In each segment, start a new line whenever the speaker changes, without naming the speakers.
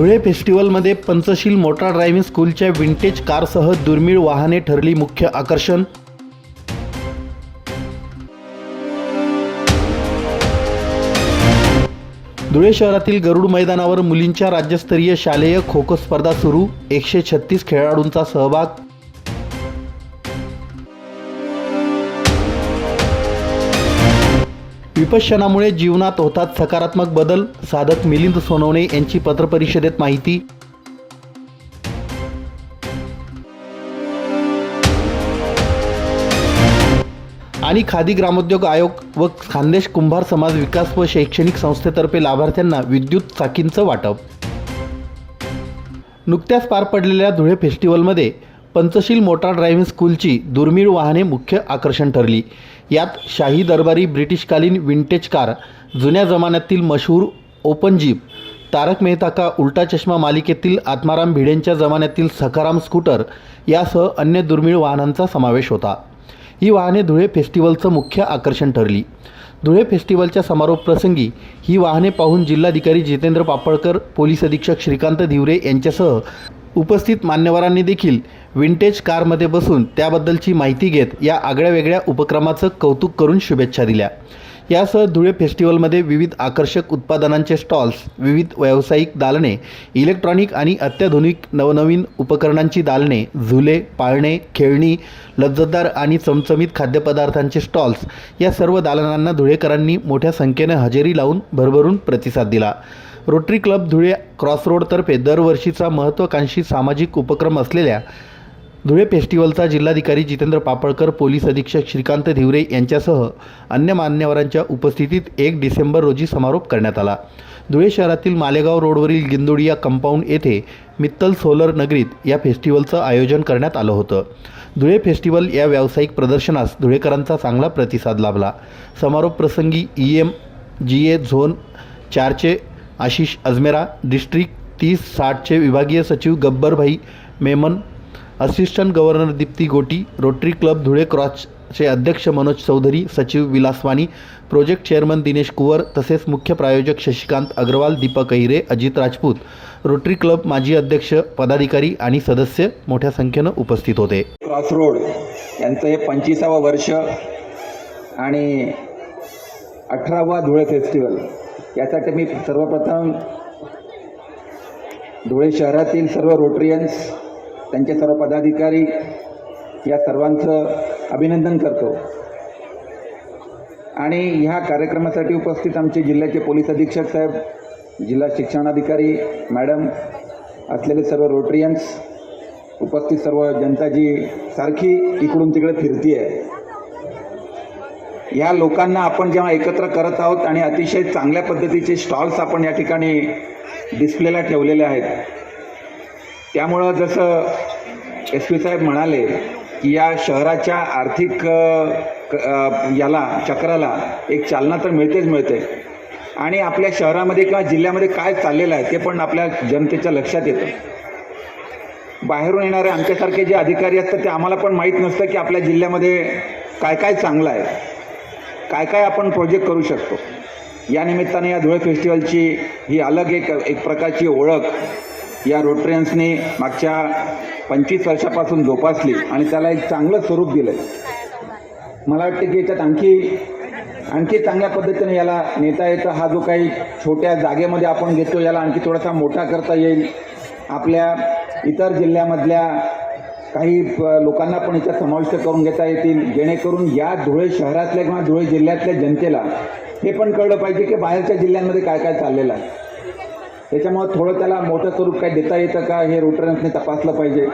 धुळे फेस्टिवलमध्ये Panchsheel motor driving स्कूलच्या vintage कारसह दुर्मिळ वाहने ठरली मुख्य आकर्षण धुळे शहरातील गरुड मैदानावर मुलींच्या राज्यस्तरीय शालेय खो खो स्पर्धा सुरू एकशे छत्तीस खेळाडूंचा सहभाग विपश्यनामुळे जीवनात होतात सकारात्मक बदल साधक मिलिंद सोनवणे यांची पत्रपरिषदेत माहिती आणि खादी ग्रामोद्योग आयोग व खानदेश कुंभार समाज विकास व शैक्षणिक संस्थेतर्फे लाभार्थ्यांना विद्युत चाकींचं वाटप नुकत्याच पार पडलेल्या धुळे फेस्टिवलमध्ये पंचशील मोटार ड्रायव्हिंग स्कूलची दुर्मिळ वाहने मुख्य आकर्षण ठरली यात शाही दरबारी ब्रिटिशकालीन विंटेज कार जुन्या जमान्यातील मशहूर ओपन जीप तारक मेहता का उल्टा चष्मा मालिकेतील आत्माराम भिडेंच्या जमान्यातील सखाराम स्कूटर यासह अन्य दुर्मिळ वाहनांचा समावेश होता ही वाहने धुळे फेस्टिवलचं मुख्य आकर्षण ठरली धुळे फेस्टिवलच्या समारोप प्रसंगी ही वाहने पाहून जिल्हाधिकारी जितेंद्र पापळकर पोलीस अधीक्षक श्रीकांत धिवरे यांच्यासह उपस्थित मान्यवरांनी देखील विंटेज कारमध्ये बसून त्याबद्दलची माहिती घेत या आगळ्या वेगळ्या उपक्रमाचं कौतुक करून शुभेच्छा दिल्या यासह धुळे फेस्टिवलमध्ये विविध आकर्षक उत्पादनांचे स्टॉल्स विविध व्यावसायिक दालने इलेक्ट्रॉनिक आणि अत्याधुनिक नवनवीन उपकरणांची दालने झुले पाळणे खेळणी लज्जतदार आणि चमचमीत खाद्यपदार्थांचे स्टॉल्स या सर्व दालनांना धुळेकरांनी मोठ्या संख्येनं हजेरी लावून भरभरून प्रतिसाद दिला रोटरी क्लब धुळे क्रॉसरोडतर्फे दरवर्षीचा महत्त्वाकांक्षी सामाजिक उपक्रम असलेल्या धुळे फेस्टिवलचा जिल्हाधिकारी जितेंद्र पापळकर पोलीस अधीक्षक श्रीकांत धिवरे यांच्यासह अन्य मान्यवरांच्या उपस्थितीत एक डिसेंबर रोजी समारोप करण्यात आला धुळे शहरातील मालेगाव रोडवरील गिंदोडिया कंपाऊंड येथे मित्तल सोलर नगरीत या फेस्टिवलचं आयोजन करण्यात आलं होतं धुळे फेस्टिवल या व्यावसायिक प्रदर्शनास धुळेकरांचा चांगला प्रतिसाद लाभला समारोप प्रसंगी E M G A zone चारचे आशिष अजमेरा डिस्ट्रिक्ट तीस साठचे विभागीय सचिव Gabbarbhai Memon assistant governor Deepti Goti Rotary Club Dhule क्रॉसचे अध्यक्ष मनोज चौधरी सचिव विलासवाणी प्रोजेक्ट चेअरमन दिनेश कुवर तसेच मुख्य प्रायोजक शशिकांत अग्रवाल दीपक अहिरे अजित राजपूत रोटरी क्लब माजी अध्यक्ष पदाधिकारी आणि सदस्य मोठ्या संख्येनं उपस्थित होते
रोड यांचं हे पंचवीसावं वर्ष आणि अठरावा धुळे फेस्टिवल यासाठी मी सर्वप्रथम धुळे शहरातील सर्व रोटरियन्स त्यांचे सर्व पदाधिकारी या सर्वांचं अभिनंदन करतो आणि ह्या कार्यक्रमासाठी उपस्थित आमचे जिल्ह्याचे पोलीस अधीक्षक साहेब जिल्हा शिक्षणाधिकारी मॅडम असलेले सर्व रोटरियन्स उपस्थित सर्व जनता जी सारखी इकडून तिकडे फिरती आहे या लोकांना आपण जेव्हा एकत्र करत आहोत आणि अतिशय चांगल्या पद्धतीचे स्टॉल्स आपण या ठिकाणी डिस्प्लेला ठेवलेले आहेत त्यामुळं जसं एस पी साहेब म्हणाले की या शहराच्या आर्थिक याला चक्राला एक चालना तर मिळतेच मिळते आणि आपल्या शहरामध्ये किंवा जिल्ह्यामध्ये काय चाललेलं आहे ते पण आपल्या जनतेच्या लक्षात येतं बाहेरून येणारे आमच्यासारखे जे अधिकारी असतात ते आम्हाला पण माहीत नसतं की आपल्या जिल्ह्यामध्ये काय काय चांगलं आहे काय काय आपण प्रोजेक्ट करू शकतो या निमित्ताने या धुळे फेस्टिवलची ही अलग एक एक प्रकारची ओळख या रोटरियन्सने मागच्या पंचवीस वर्षापासून जोपासली आणि त्याला एक चांगलं स्वरूप दिलं मला वाटतं की याच्यात आणखी आणखी चांगल्या पद्धतीने याला नेता येतं हा जो काही छोट्या जागेमध्ये आपण घेतो याला आणखी थोडासा मोठा करता येईल आपल्या इतर जिल्ह्यामधल्या काही लोकांना पण याच्यात समाविष्ट करून घेता येतील जेणेकरून या धुळे शहरातल्या किंवा धुळे जिल्ह्यातल्या जनतेला हे पण कळलं पाहिजे की बाहेरच्या जिल्ह्यांमध्ये काय काय चाललेलं आहे त्याच्यामुळं थोडं त्याला मोठं स्वरूप काय देता येतं का हे रोटरने तपासलं पाहिजे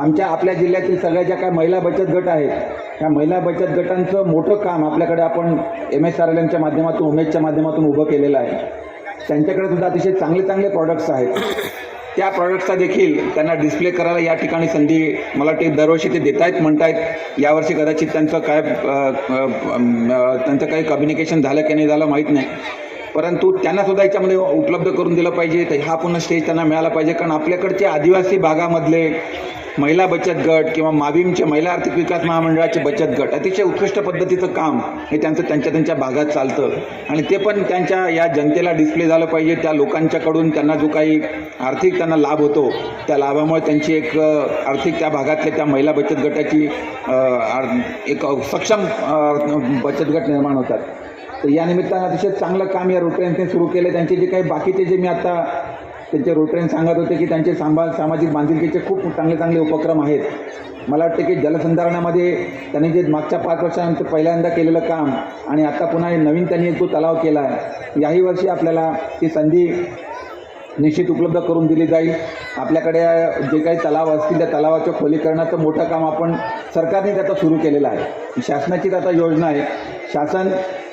आमच्या आपल्या जिल्ह्यातील सगळ्या ज्या काय महिला बचत गट आहेत त्या महिला बचत गटांचं मोठं काम आपल्याकडे आपण एम एस आर एल एमच्या माध्यमातून उमेदच्या माध्यमातून उभं केलेलं आहे त्यांच्याकडे सुद्धा अतिशय चांगले चांगले प्रॉडक्ट्स आहेत त्या प्रॉडक्टचा देखील त्यांना डिस्प्ले करायला या ठिकाणी संधी मला वाटते दरवर्षी ते देत आहेत म्हणतायत यावर्षी कदाचित त्यांचं काय त्यांचं काही कम्युनिकेशन झालं की नाही झालं माहीत नाही परंतु त्यांनासुद्धा याच्यामध्ये उपलब्ध करून दिलं पाहिजे तर हा पुन्हा स्टेज त्यांना मिळाला पाहिजे कारण आपल्याकडचे आदिवासी भागामधले महिला बचत गट किंवा माविमचे महिला आर्थिक विकास महामंडळाचे बचत गट अतिशय उत्कृष्ट पद्धतीचं काम हे त्यांचं त्यांच्या त्यांच्या भागात चालतं आणि ते पण त्यांच्या या जनतेला डिस्प्ले झालं पाहिजे त्या लोकांच्याकडून त्यांना जो काही आर्थिक त्यांना लाभ होतो त्या लाभामुळे त्यांची एक आर्थिक त्या भागातल्या त्या महिला बचत गटाची एक सक्षम बचत गट निर्माण होतात तर या अतिशय चांगलं काम या रोटऱ्यांनी सुरू केलं त्यांचे जे काही बाकीचे जे मी आता त्यांचे रोटरीन सांगत होते की त्यांचे सांभाळ सामाजिक बांधिलकीचे खूप चांगले चांगले उपक्रम आहेत मला वाटतं की जलसंधारणामध्ये त्यांनी जे मागच्या पाच वर्षानंतर पहिल्यांदा केलेलं काम आणि आता पुन्हा नवीन त्यांनी जो तलाव केला आहे याही वर्षी आपल्याला ती संधी निश्चित उपलब्ध करून दिली जाईल आपल्याकडे जे काही तलाव असतील त्या तलावाच्या खोलीकरणाचं मोठं काम आपण सरकारने त्याचा सुरू केलेलं आहे शासनाची आता योजना आहे शासन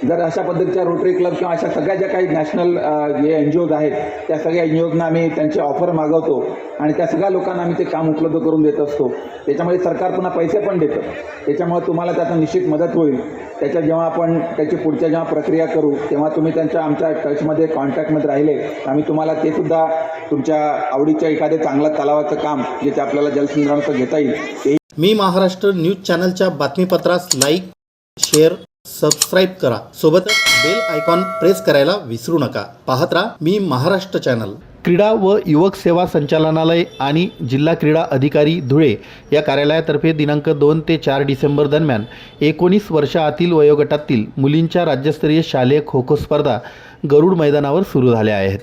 जर अशा पद्धतीच्या रोटरी क्लब किंवा अशा सगळ्या ज्या काही नॅशनल जे एन जी ओज आहेत त्या सगळ्या एन जी ओजना आम्ही त्यांचे ऑफर मागवतो आणि त्या सगळ्या लोकांना आम्ही ते काम उपलब्ध करून देत असतो त्याच्यामध्ये सरकार पुन्हा पैसे पण देतं त्याच्यामुळे तुम्हाला त्याचा निश्चित मदत होईल त्याच्या जेव्हा आपण त्याची पुढच्या जेव्हा प्रक्रिया करू तेव्हा तुम्ही त्यांच्या आमच्या टचमध्ये कॉन्टॅक्टमध्ये राहिले आम्ही तुम्हाला ते सुद्धा तुमच्या आवडीच्या एखाद्या चांगल्या तलावाचं काम जे ते आपल्याला जलसंधारणाचं घेता येईल
मी महाराष्ट्र न्यूज चॅनलच्या बातमीपत्रास लाईक शेअर सबस्क्राईब करा सोबतच बेल आयकॉन प्रेस करायला विसरू नका पाहत राहा मी महाराष्ट्र चॅनल क्रीडा व युवक सेवा संचालनालय आणि जिल्हा क्रीडा अधिकारी धुळे या कार्यालयातर्फे दिनांक दोन ते चार डिसेंबर दरम्यान एकोणीस वर्षाआतील वयोगटातील मुलींच्या राज्यस्तरीय शालेय खो खो स्पर्धा गरुड मैदानावर सुरू झाल्या आहेत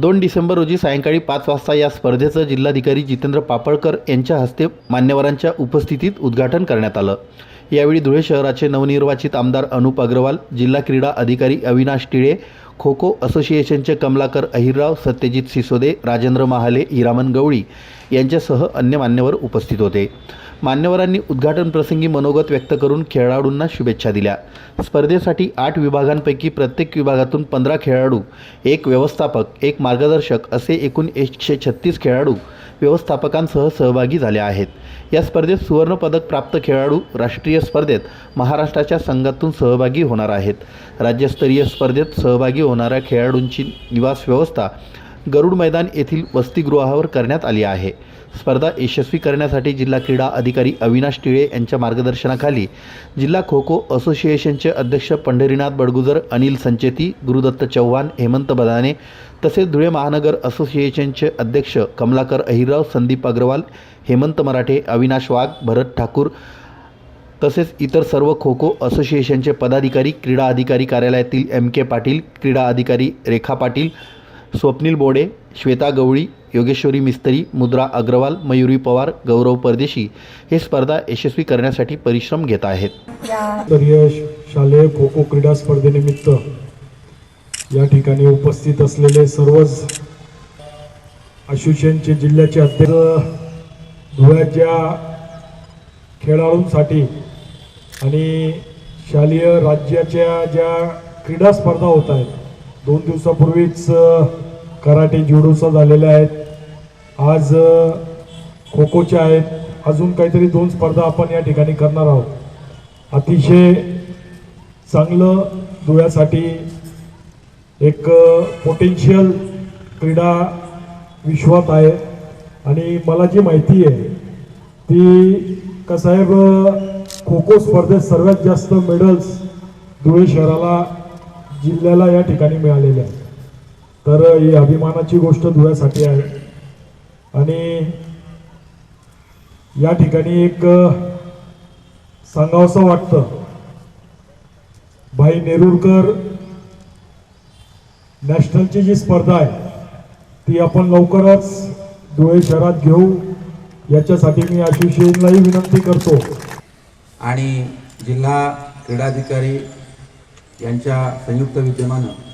दोन डिसेंबर रोजी सायंकाळी पाच वाजता या स्पर्धेचं जिल्हाधिकारी जितेंद्र पापळकर यांच्या हस्ते मान्यवरांच्या उपस्थितीत उद्घाटन करण्यात आलं यावेळी धुळे शहराचे नवनिर्वाचित आमदार अनुप अग्रवाल जिल्हा क्रीडा अधिकारी अविनाश टिळे खो खो असोसिएशनचे कमलाकर अहिरराव सत्यजित सिसोदे राजेंद्र महाले हिरामन गवळी यांच्यासह अन्य मान्यवर उपस्थित होते मान्यवरांनी उद्घाटनप्रसंगी मनोगत व्यक्त करून खेळाडूंना शुभेच्छा दिल्या स्पर्धेसाठी आठ विभागांपैकी प्रत्येक विभागातून पंधरा खेळाडू एक व्यवस्थापक एक मार्गदर्शक असे एकूण एकशे छत्तीस खेळाडू व्यवस्थापकांसह सहभागी झाले आहेत या स्पर्धेत सुवर्णपदक प्राप्त खेळाडू राष्ट्रीय स्पर्धेत महाराष्ट्राच्या संघातून सहभागी होणार आहेत राज्यस्तरीय स्पर्धेत सहभागी होणाऱ्या खेळाडूंची निवास व्यवस्था गरुड मैदान येथील वसतिगृहावर करण्यात आली आहे स्पर्धा यशस्वी करण्यासाठी जिल्हा क्रीडा अधिकारी अविनाश टिळे यांच्या मार्गदर्शनाखाली जिल्हा खो खो असोसिएशनचे अध्यक्ष पंढरीनाथ बडगुजर अनिल संचेती गुरुदत्त चव्हाण हेमंत बदाने तसेच धुळे महानगर असोसिएशनचे अध्यक्ष कमलाकर अहिरराव संदीप अग्रवाल हेमंत मराठे अविनाश वाघ भरत ठाकूर तसेच इतर सर्व खो खो असोसिएशनचे पदाधिकारी क्रीडा अधिकारी कार्यालयातील एम के पाटील क्रीडा अधिकारी रेखा पाटील स्वप्नील बोडे श्वेता गवळी योगेश्वरी मिस्त्री मुद्रा अग्रवाल मयुरी पवार गौरव परदेशी हे स्पर्धा यशस्वी करण्यासाठी परिश्रम घेत आहेत
शालेय खो खो क्रीडा स्पर्धेनिमित्त या ठिकाणी उपस्थित असलेले सर्वच असोसिएशनचे जिल्ह्याचे अध्यक्ष धुळ्याच्या खेळाडूंसाठी आणि शालेय राज्याच्या ज्या क्रीडा स्पर्धा होत आहेत दोन दिवसापूर्वीच कराटे जुडूचा झालेल्या आहेत आज खो खोच्या आहेत अजून काहीतरी दोन स्पर्धा आपण या ठिकाणी करणार आहोत अतिशय चांगलं धुळ्यासाठी एक पोटेन्शियल क्रीडा विश्वात आहे आणि मला जी माहिती आहे ती कसाहेब खो खो स्पर्धेत सर्वात जास्त मेडल्स धुळे शहराला जिल्ह्याला या ठिकाणी मिळालेल्या आहेत तर ही अभिमानाची गोष्ट धुळ्यासाठी आहे आणि या ठिकाणी एक सांगावंसं वाटतं भाई नेरूरकर नॅशनलची जी स्पर्धा आहे ती आपण लवकरच धुळे शहरात घेऊ याच्यासाठी मी असोसिएशनलाही विनंती करतो
आणि जिल्हा क्रीडाधिकारी यांच्या संयुक्त विद्यमानं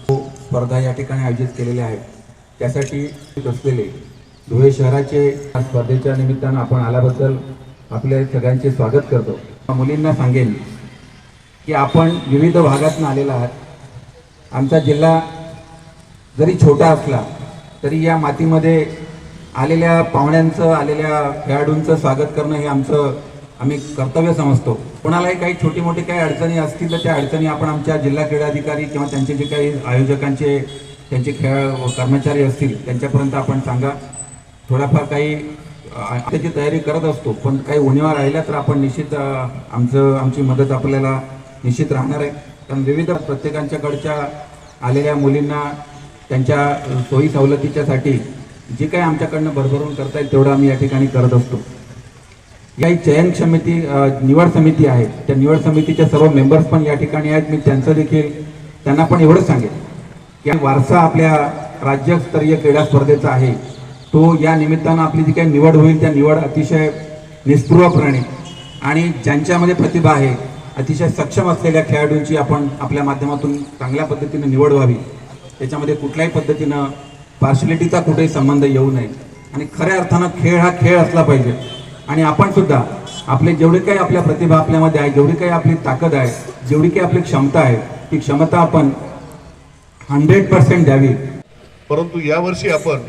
स्पर्धा या ठिकाणी आयोजित केलेल्या आहेत त्यासाठी असलेले धुळे शहराचे स्पर्धेच्या निमित्तानं आपण आल्याबद्दल आपले सगळ्यांचे स्वागत करतो मुलींना सांगेन की आपण विविध भागातून आलेला आहात आमचा जिल्हा जरी छोटा असला तरी या मातीमध्ये आलेल्या पाहुण्यांचं आलेल्या खेळाडूंचं स्वागत करणं हे आमचं आम्ही कर्तव्य समजतो कोणालाही काही छोटी मोठी काही अडचणी असतील तर त्या अडचणी आपण आमच्या जिल्हा क्रीडा अधिकारी किंवा त्यांचे जे काही आयोजकांचे त्यांचे खेळ कर्मचारी असतील त्यांच्यापर्यंत आपण सांगा थोडाफार काही त्याची तयारी करत असतो पण काही उणीवा राहिल्या तर आपण निश्चित आमचं आमची मदत आपल्याला निश्चित राहणार आहे कारण विविध प्रत्येकांच्याकडच्या आलेल्या मुलींना त्यांच्या सोयी सवलतीच्यासाठी जे काही आमच्याकडनं भरभरून करता येईल तेवढं आम्ही या ठिकाणी करत असतो या चयन समिती निवड समिती आहे त्या निवड समितीच्या सर्व मेंबर्स पण या ठिकाणी आहेत मी त्यांचं देखील त्यांना पण एवढंच सांगेन की वारसा आपल्या राज्यस्तरीय क्रीडा स्पर्धेचा आहे तो या निमित्तानं आपली जी काही निवड होईल त्या निवड अतिशय निस्पृहपणे आणि ज्यांच्यामध्ये प्रतिभा आहे अतिशय सक्षम असलेल्या खेळाडूंची आपण आपल्या माध्यमातून चांगल्या पद्धतीनं निवड व्हावी त्याच्यामध्ये कुठल्याही पद्धतीनं पार्शलिटीचा कुठेही संबंध येऊ नये आणि खऱ्या अर्थानं खेळ हा खेळ असला पाहिजे आणि आपण सुद्धा आपले जेवढे काही आपल्या प्रतिभा आपल्यामध्ये आहे जेवढी काही आपली ताकद आहे जेवढी
काही आपली क्षमता आहे ती क्षमता आपण हंड्रेड पर्सेंट द्यावी परंतु यावर्षी आपण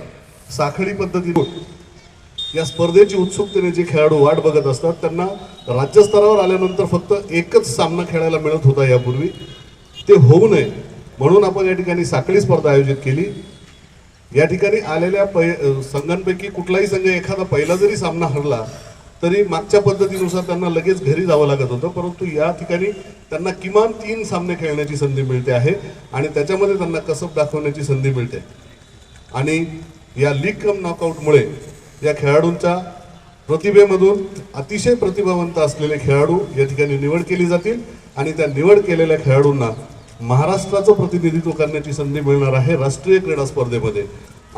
साखळी पद्धती या स्पर्धेची उत्सुकतेने जे खेळाडू वाट बघत असतात त्यांना राज्यस्तरावर आल्यानंतर फक्त एकच सामना खेळायला मिळत होता यापूर्वी ते होऊ नये म्हणून आपण या ठिकाणी साखळी स्पर्धा आयोजित केली या ठिकाणी आलेल्या पै संघांपैकी कुठलाही संघ एखादा पहिला जरी सामना हरला तरी मागच्या पद्धतीनुसार त्यांना लगेच घरी जावं लागत होतं परंतु या ठिकाणी त्यांना किमान तीन सामने खेळण्याची संधी मिळते आहे आणि त्याच्यामध्ये त्यांना कसब दाखवण्याची संधी मिळते आणि या लीग कम नॉकआउटमुळे या खेळाडूंच्या प्रतिभेमधून अतिशय प्रतिभावंत असलेले खेळाडू या ठिकाणी निवड केली जातील आणि त्या निवड केलेल्या खेळाडूंना महाराष्ट्राचं प्रतिनिधित्व करण्याची संधी मिळणार आहे राष्ट्रीय क्रीडा स्पर्धेमध्ये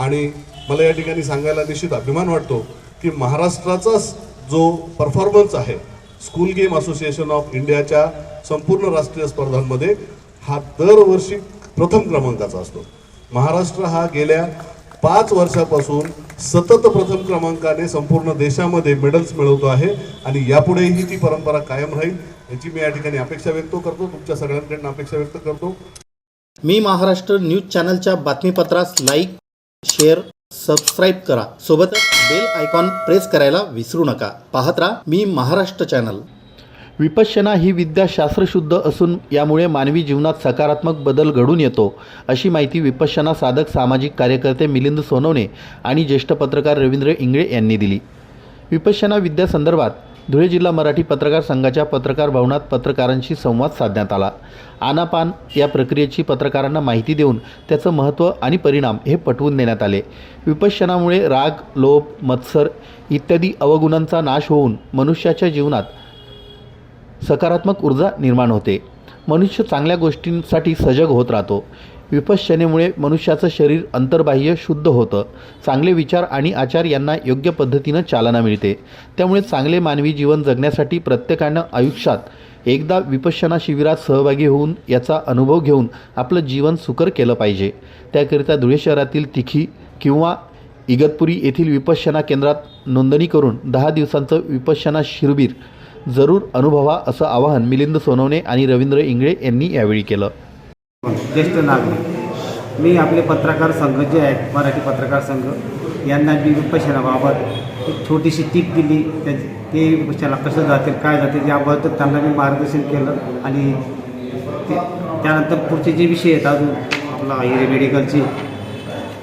आणि मला या ठिकाणी सांगायला निश्चित अभिमान वाटतो की महाराष्ट्राचाच जो परफॉर्मन्स आहे स्कूल गेम असोसिएशन ऑफ इंडियाच्या संपूर्ण राष्ट्रीय स्पर्धांमध्ये हा दरवर्षी प्रथम क्रमांकाचा असतो महाराष्ट्र हा गेल्या पाच वर्षापासून सतत प्रथम क्रमांकाने संपूर्ण देशामध्ये मेडल्स मिळवतो आहे आणि यापुढेही ती परंपरा कायम राहील याची मी या ठिकाणी अपेक्षा व्यक्त करतो तुमच्या सगळ्यांकडून अपेक्षा व्यक्त करतो
मी महाराष्ट्र न्यूज चॅनलच्या बातमीपत्रास लाईक शेअर सबस्क्राईब करा सोबतच बेल आयकॉन प्रेस करायला विसरू नका पाहत राहा मी महाराष्ट्र चॅनल विपश्यना ही विद्या शास्त्रशुद्ध असून यामुळे मानवी जीवनात सकारात्मक बदल घडून येतो अशी माहिती विपश्यना साधक सामाजिक कार्यकर्ते मिलिंद सोनवणे आणि ज्येष्ठ पत्रकार रवींद्र इंगळे यांनी दिली विपश्यना विद्यासंदर्भात धुळे जिल्हा मराठी पत्रकार संघाच्या पत्रकार भवनात पत्रकारांशी संवाद साधण्यात आला आनापान या प्रक्रियेची पत्रकारांना माहिती देऊन त्याचं महत्त्व आणि परिणाम हे पटवून देण्यात आले विपशनामुळे राग लोभ मत्सर इत्यादी अवगुणांचा नाश होऊन मनुष्याच्या जीवनात सकारात्मक ऊर्जा निर्माण होते मनुष्य चांगल्या गोष्टींसाठी सजग होत राहतो विपश्यनेमुळे मनुष्याचं शरीर अंतर्बाह्य शुद्ध होतं चांगले विचार आणि आचार यांना योग्य पद्धतीनं चालना मिळते त्यामुळे चांगले मानवी जीवन जगण्यासाठी प्रत्येकानं आयुष्यात एकदा विपश्यना शिबिरात सहभागी होऊन याचा अनुभव घेऊन आपलं जीवन सुकर केलं पाहिजे त्याकरिता धुळे शहरातील तिखी किंवा इगतपुरी येथील विपश्यना केंद्रात नोंदणी करून दहा दिवसांचं विपश्यना शिरबीर जरूर अनुभवा असं आवाहन मिलिंद सोनवणे आणि रवींद्र इंगळे यांनी यावेळी केलं
ज्येष्ठ नागरिक मी आपले पत्रकार संघ जे आहेत मराठी पत्रकार संघ यांना मी उपोषणाबाबत एक छोटीशी टीप दिली त्या ते उपोषणाला कसं जातील काय जातील याबाबत त्यांना मी मार्गदर्शन केलं आणि ते त्यानंतर पुढचे जे विषय आहेत अजून आपला हिरे मेडिकलचे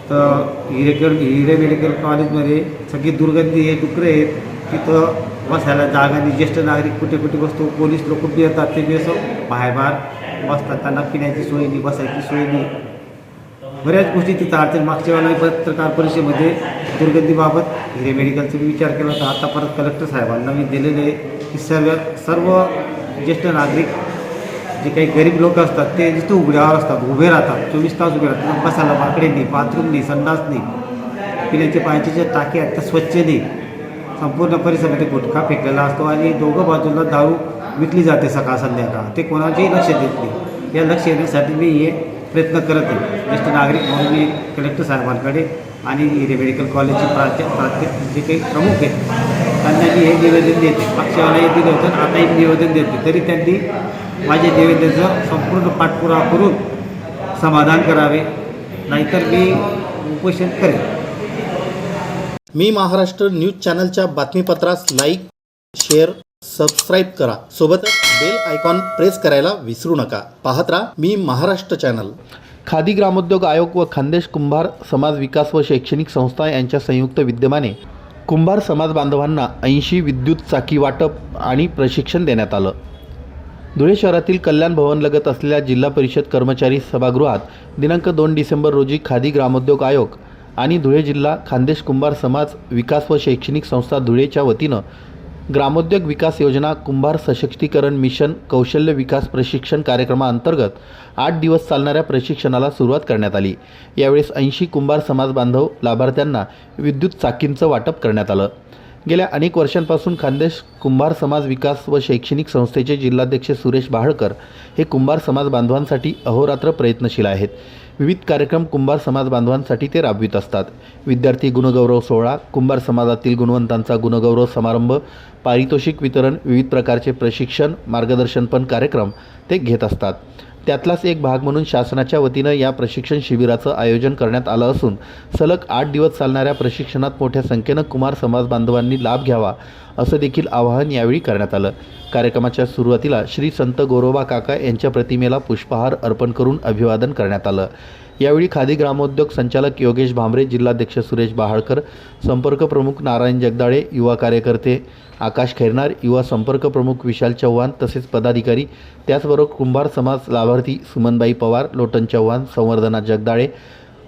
तर हिरे हिरे मेडिकल कॉलेजमध्ये सगळी दुर्गंधी हे डुकरे आहेत तिथं बसायला जागा आणि ज्येष्ठ नागरिक कुठे कुठे बसतो पोलीस लोक बी येतात ते बी असं बाहेर बसतात त्यांना पिण्याची सोय नाही बसायची सोय नाही बऱ्याच गोष्टी तिथं अडचण मागच्या वेळेला पत्रकार परिषदेमध्ये दुर्गंधीबाबत हिरे मेडिकलचा विचार केला होता आता परत कलेक्टर साहेबांना मी दिलेलं आहे की सर्व सर्व ज्येष्ठ नागरिक जे काही गरीब लोक असतात ते जिथं उघड्यावर असतात उभे राहतात चोवीस तास उभे राहतात बसायला माकडे नाही बाथरूम नाही संडास नाही पिण्याचे पाण्याचे जे टाके आहेत त्या स्वच्छ नाही संपूर्ण परिसरामध्ये गुटखा फेकलेला असतो आणि दोघं बाजूला दारू विकली जाते सकाळ संध्याकाळ ते कोणाचेही लक्ष देत नाही या लक्ष देण्यासाठी मी हे प्रयत्न करत आहे ज्येष्ठ नागरिक म्हणून मी कलेक्टर साहेबांकडे आणि मेडिकल कॉलेजचे प्राध्या प्राध्या जे काही प्रमुख आहेत त्यांना मी हे निवेदन देते पक्षालाही दिलं होतं आताही निवेदन देते तरी त्यांनी माझ्या निवेदनाचं संपूर्ण पाठपुरावा करून समाधान करावे नाहीतर मी
उपोषण करेन मी महाराष्ट्र न्यूज चॅनलच्या बातमीपत्रास लाईक शेअर सबस्क्राईब करा सोबतच बेल आयकॉन प्रेस करायला विसरू नका पाहत राहा मी महाराष्ट्र चॅनल खादी ग्रामोद्योग आयोग व खानदेश कुंभार समाज विकास व शैक्षणिक संस्था यांच्या संयुक्त विद्यमाने कुंभार समाज बांधवांना ऐंशी विद्युत चाकी वाटप आणि प्रशिक्षण देण्यात आलं धुळे शहरातील कल्याण भवनलगत असलेल्या जिल्हा परिषद कर्मचारी सभागृहात दिनांक दोन डिसेंबर रोजी खादी ग्रामोद्योग आयोग आणि धुळे जिल्हा खानदेश कुंभार समाज विकास व शैक्षणिक संस्था धुळेच्या वतीनं ग्रामोद्योग विकास योजना कुंभार सशक्तीकरण मिशन कौशल्य विकास प्रशिक्षण कार्यक्रमाअंतर्गत आठ दिवस चालणाऱ्या प्रशिक्षणाला सुरुवात करण्यात आली यावेळेस ऐंशी कुंभार समाज बांधव लाभार्थ्यांना विद्युत चाकींचं वाटप करण्यात आलं गेल्या अनेक वर्षांपासून खानदेश कुंभार समाज विकास व शैक्षणिक संस्थेचे जिल्हाध्यक्ष सुरेश बहाळकर हे कुंभार समाज बांधवांसाठी अहोरात्र प्रयत्नशील आहेत विविध कार्यक्रम कुंभार समाज बांधवांसाठी ते राबवित असतात विद्यार्थी गुणगौरव सोहळा कुंभार समाजातील गुणवंतांचा गुणगौरव समारंभ पारितोषिक वितरण विविध प्रकारचे प्रशिक्षण मार्गदर्शनपण कार्यक्रम ते घेत असतात त्यातलाच एक भाग म्हणून शासनाच्या वतीनं या प्रशिक्षण शिबिराचं आयोजन करण्यात आलं असून सलग आठ दिवस चालणाऱ्या प्रशिक्षणात मोठ्या संख्येनं कुमार समाज बांधवांनी लाभ घ्यावा असं देखील आवाहन यावेळी करण्यात आलं कार्यक्रमाच्या सुरुवातीला श्री संत गोरोबा काका यांच्या प्रतिमेला पुष्पहार अर्पण करून अभिवादन करण्यात आलं यावेळी खादी ग्रामोद्योग संचालक योगेश भांबरे जिल्हाध्यक्ष सुरेश बहाळकर संपर्क प्रमुख नारायण जगदाळे युवा कार्यकर्ते आकाश खैरनार युवा संपर्क प्रमुख विशाल चव्हाण तसेच पदाधिकारी त्याचबरोबर कुंभार समाज लाभार्थी सुमनबाई पवार लोटन चव्हाण संवर्धना जगदाळे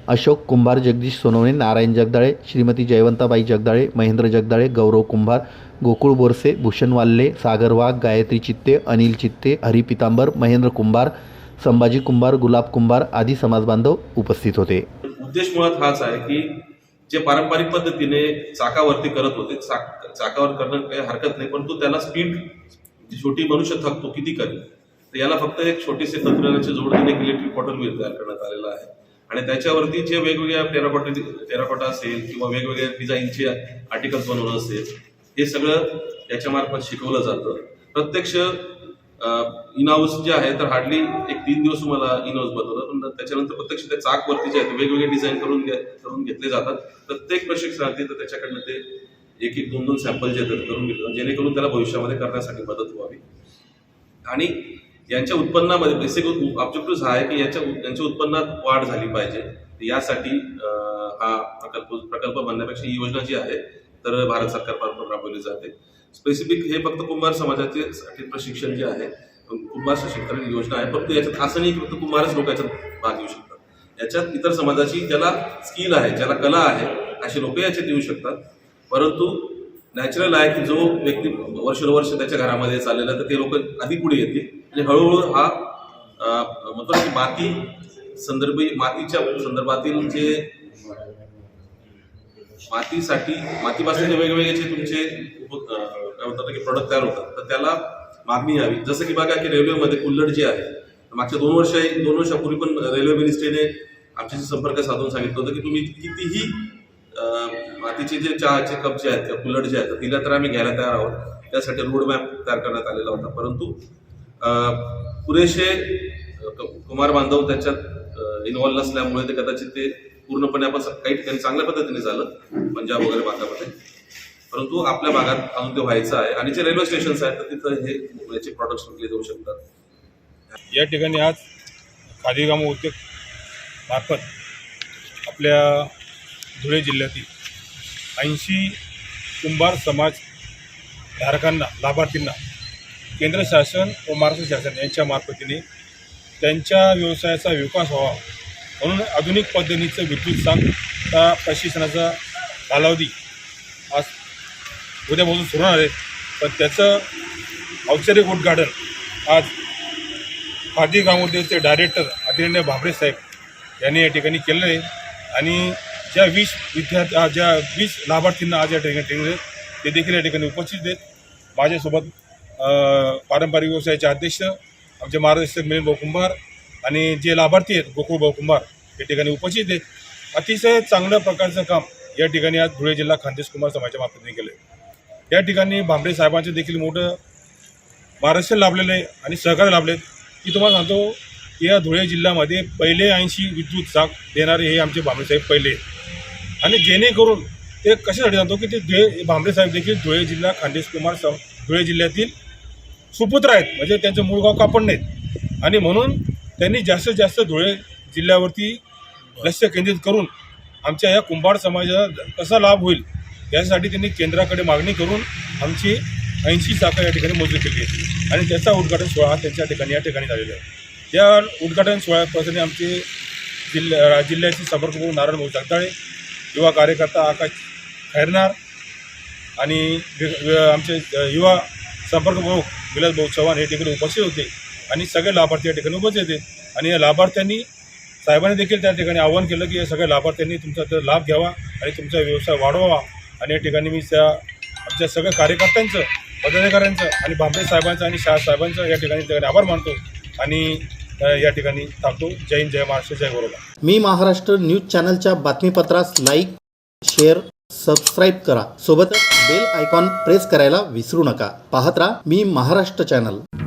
अशोक कुंभार जगदीश सोनवणे नारायण जगदाळे श्रीमती जयवंताबाई जगदाळे महेंद्र जगदाळे गौरव कुंभार गोकुळ बोरसे भूषण वाल्ले सागर वाघ गायत्री चित्ते अनिल चित्ते हरी पितांबर महेंद्र कुंभार संभाजी कुंभार गुलाब कुंभार आदी बांधव उपस्थित होते
उद्देश मुळात हाच आहे की जे पारंपरिक पद्धतीने चाकावरती करत होते चाकावर करणं काही हरकत नाही पण तो त्याला स्पीड छोटी मनुष्य थकतो किती करी तर याला फक्त एक छोटीसे तंत्रज्ञानाची जोड एक इलेक्ट्रिक बॉटल व्हील तयार करण्यात आलेला आहे आणि त्याच्यावरती जे वेगवेगळ्या टेराकोटा टेराकोटा असेल किंवा वेगवेगळ्या डिझाईनचे आर्टिकल्स बनवलं असेल हे सगळं याच्यामार्फत शिकवलं जातं प्रत्यक्ष इन हाऊस जे आहे तर हार्डली एक तीन दिवस तुम्हाला इन हाऊस बनवतात पण त्याच्यानंतर प्रत्यक्ष त्या चाकवरती जे आहेत वेगवेगळे डिझाईन करून करून घेतले जातात प्रत्येक प्रशिक्षणार्थी तर त्याच्याकडनं ते एक एक दोन दोन सॅम्पल जे आहेत करून घेतात जेणेकरून त्याला भविष्यामध्ये करण्यासाठी मदत व्हावी आणि यांच्या उत्पन्नामध्ये बेसिक ऑब्जेक्टिव्ह हा आहे की याच्या यांच्या उत्पन्नात वाढ झाली पाहिजे यासाठी हा प्रकल्प प्रकल्प बनण्यापेक्षा ही योजना जी आहे तर भारत सरकार राबवली जाते स्पेसिफिक हे फक्त कुंभार समाजाचे साठी प्रशिक्षण जे आहे कुंभार सशक्तीकरण योजना आहे फक्त याच्यात नाही फक्त कुंभारच लोक याच्यात भाग घेऊ शकतात याच्यात इतर समाजाची ज्याला स्किल आहे ज्याला कला आहे असे लोक याच्यात येऊ शकतात परंतु नॅचरल आहे की जो व्यक्ती वर्षोवर्ष त्याच्या घरामध्ये चाललेला तर ते लोक आधी पुढे येतील आणि हळूहळू हा म्हणतो की माती संदर्भी मातीच्या संदर्भातील जे मातीसाठी मातीपासून वेगवेगळे जे तुमचे काय म्हणतात की प्रोडक्ट तयार होतात तर त्याला मागणी यावी जसं की बघा की रेल्वेमध्ये कुल्लड जे आहे मागच्या दोन वर्ष दोन वर्षापूर्वी पण रेल्वे मिनिस्ट्रीने आमच्याशी संपर्क साधून सांगितलं होतं की तुम्ही कितीही मातीचे जे चहाचे कप जे आहेत किंवा कुल्लड जे आहेत तिला तर आम्ही घ्यायला तयार आहोत त्यासाठी रोडमॅप तयार करण्यात आलेला होता परंतु पुरेसे कुमार बांधव त्याच्यात इन्व्हॉल्व नसल्यामुळे ते कदाचित ते पूर्णपणे आपण काही ठिकाणी चांगल्या पद्धतीने झालं पंजाब वगैरे भागामध्ये परंतु आपल्या भागात अजून ते व्हायचं आहे आणि जे रेल्वे स्टेशन्स आहेत तर तिथं हे याचे प्रॉडक्ट्स विकले जाऊ शकतात
या ठिकाणी आज खादीगाम उद्योग मार्फत आपल्या धुळे जिल्ह्यातील ऐंशी कुंभार समाज धारकांना लाभार्थींना केंद्र शासन व महाराष्ट्र शासन यांच्या मार्फतीने त्यांच्या व्यवसायाचा विकास व्हावा म्हणून आधुनिक पद्धतीचं विद्युत सांगता प्रशिक्षणाचा कालावधी आज उद्यापासून सुरू होणार आहे पण त्याचं औपचारिक उद्घाटन आज खादी गांगुर्देवचे डायरेक्टर आदरणीय भाबरे साहेब यांनी या ठिकाणी केलं आहे आणि ज्या वीस विद्यार्थी ज्या वीस लाभार्थींना आज या ठिकाणी ठेवले ते देखील या ठिकाणी उपस्थित आहेत माझ्यासोबत पारंपरिक व्यवसायाचे अध्यक्ष आमचे मार्गदर्शक मिलिंद कुंभार आणि जे लाभार्थी आहेत गोकुळ भाऊकुंभार या ठिकाणी उपस्थित आहेत अतिशय चांगल्या प्रकारचं काम या ठिकाणी आज धुळे जिल्हा खानदेश कुमार समाजाच्या मार्फतने केलं या ठिकाणी भांबडे साहेबांचे देखील मोठं महाराष्ट्र आहे आणि सहकार्य लाभले की तुम्हाला सांगतो या धुळे जिल्ह्यामध्ये पहिले ऐंशी विद्युत जाग देणारे हे आमचे साहेब पहिले आणि जेणेकरून ते कशासाठी सांगतो की ते धुळे साहेब देखील धुळे जिल्हा खानदेश कुमार धुळे जिल्ह्यातील सुपुत्र आहेत म्हणजे त्यांचं मूळ गाव कापड नाहीत आणि म्हणून त्यांनी जास्तीत जास्त धुळे जिल्ह्यावरती लक्ष केंद्रित करून आमच्या या कुंभार समाजाला कसा लाभ होईल यासाठी त्यांनी केंद्राकडे मागणी करून आमची ऐंशी शाखा या ठिकाणी मंजूर केली आहे आणि त्याचा उद्घाटन सोहळा हा त्यांच्या ठिकाणी या ठिकाणी झालेला आहे या उद्घाटन सोहळ्याप्रसंगी आमचे जिल्हा जिल्ह्याचे संपर्क नारायण भाऊ जगदाळे युवा कार्यकर्ता आकाश खैरनार आणि आमचे युवा संपर्क प्रमुख विलास भाऊ चव्हाण हे ठिकाणी उपस्थित होते आणि सगळे लाभार्थी या ठिकाणी उपस्थित येते आणि या लाभार्थ्यांनी साहेबांनी देखील त्या ठिकाणी आवाहन केलं की या सगळ्या लाभार्थ्यांनी तुमचा लाभ घ्यावा आणि तुमचा व्यवसाय वाढवावा आणि या ठिकाणी मी त्या आमच्या सगळ्या कार्यकर्त्यांचं पदाधिकाऱ्यांचं आणि बांबे साहेबांचं आणि शाह साहेबांचं या ठिकाणी त्याने आभार मानतो आणि या ठिकाणी थांबतो जय हिंद जय महाराष्ट्र जय बरोबर
मी महाराष्ट्र न्यूज चॅनलच्या बातमीपत्रास लाईक शेअर सबस्क्राईब करा सोबतच बेल आयकॉन प्रेस करायला विसरू नका पाहत राहा मी महाराष्ट्र चॅनल